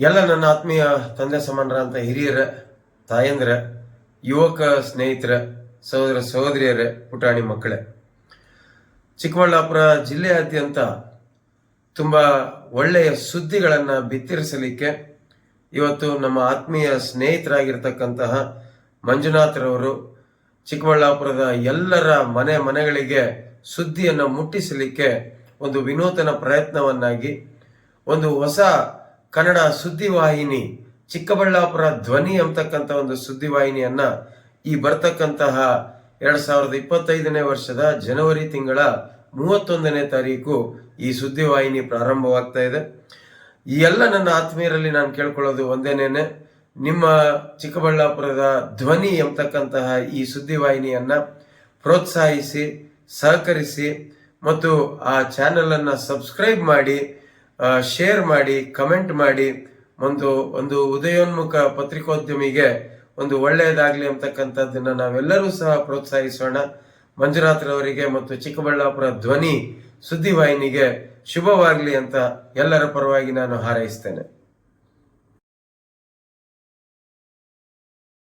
ಎಲ್ಲ ನನ್ನ ಆತ್ಮೀಯ ತಂದೆ ಸಮಾನರಂಥ ಹಿರಿಯರ, ತಾಯಂದ್ರ, ಯುವಕ ಸ್ನೇಹಿತರ, ಸಹೋದರ ಸಹೋದರಿಯರೇ ಪುಟಾಣಿ ಮಕ್ಕಳೇ, ಚಿಕ್ಕಬಳ್ಳಾಪುರ ಜಿಲ್ಲೆಯಾದ್ಯಂತ ತುಂಬ ಒಳ್ಳೆಯ ಸುದ್ದಿಗಳನ್ನು ಬಿತ್ತರಿಸಲಿಕ್ಕೆ ಇವತ್ತು ನಮ್ಮ ಆತ್ಮೀಯ ಸ್ನೇಹಿತರಾಗಿರ್ತಕ್ಕಂತಹ ಮಂಜುನಾಥರವರು ಚಿಕ್ಕಬಳ್ಳಾಪುರದ ಎಲ್ಲರ ಮನೆ ಮನೆಗಳಿಗೆ ಸುದ್ದಿಯನ್ನು ಮುಟ್ಟಿಸಲಿಕ್ಕೆ ಒಂದು ವಿನೂತನ ಪ್ರಯತ್ನವನ್ನಾಗಿ, ಒಂದು ಹೊಸ ಕನ್ನಡ ಸುದ್ದಿವಾಹಿನಿ ಚಿಕ್ಕಬಳ್ಳಾಪುರ ಧ್ವನಿ ಅಂತಕ್ಕಂಥ ಒಂದು ಸುದ್ದಿವಾಹಿನಿಯನ್ನ ಈ ಬರ್ತಕ್ಕಂತಹ ಎರಡ್ ಸಾವಿರದ ಇಪ್ಪತ್ತೈದನೇ ವರ್ಷದ ಜನವರಿ ತಿಂಗಳ ಮೂವತ್ತೊಂದನೇ ತಾರೀಕು ಈ ಸುದ್ದಿವಾಹಿನಿ ಪ್ರಾರಂಭವಾಗ್ತಾ ಇದೆ. ಈ ಎಲ್ಲ ನನ್ನ ಆತ್ಮೀಯರಲ್ಲಿ ನಾನು ಕೇಳ್ಕೊಳ್ಳೋದು ಒಂದೇನೇನೆ, ನಿಮ್ಮ ಚಿಕ್ಕಬಳ್ಳಾಪುರದ ಧ್ವನಿ ಎಂಬತಕ್ಕಂತಹ ಈ ಸುದ್ದಿವಾಹಿನಿಯನ್ನ ಪ್ರೋತ್ಸಾಹಿಸಿ, ಸಹಕರಿಸಿ ಮತ್ತು ಆ ಚಾನೆಲ್ ಅನ್ನ ಸಬ್ಸ್ಕ್ರೈಬ್ ಮಾಡಿ ಶೇರ್ ಮಾಡಿ ಕಮೆಂಟ್ ಮಾಡಿ ಒಂದು ಒಂದು ಉದಯೋನ್ಮುಖ ಪತ್ರಿಕೋದ್ಯಮಿಗೆ ಒಂದು ಒಳ್ಳೆಯದಾಗ್ಲಿ ಅಂತಕ್ಕಂಥದ್ದನ್ನ ನಾವೆಲ್ಲರೂ ಸಹ ಪ್ರೋತ್ಸಾಹಿಸೋಣ. ಮಂಜುನಾಥ್ರವರಿಗೆ ಮತ್ತು ಚಿಕ್ಕಬಳ್ಳಾಪುರ ಧ್ವನಿ ಸುದ್ದಿವಾಹಿನಿಗೆ ಶುಭವಾಗಲಿ ಅಂತ ಎಲ್ಲರ ಪರವಾಗಿ ನಾನು ಹಾರೈಸ್ತೇನೆ.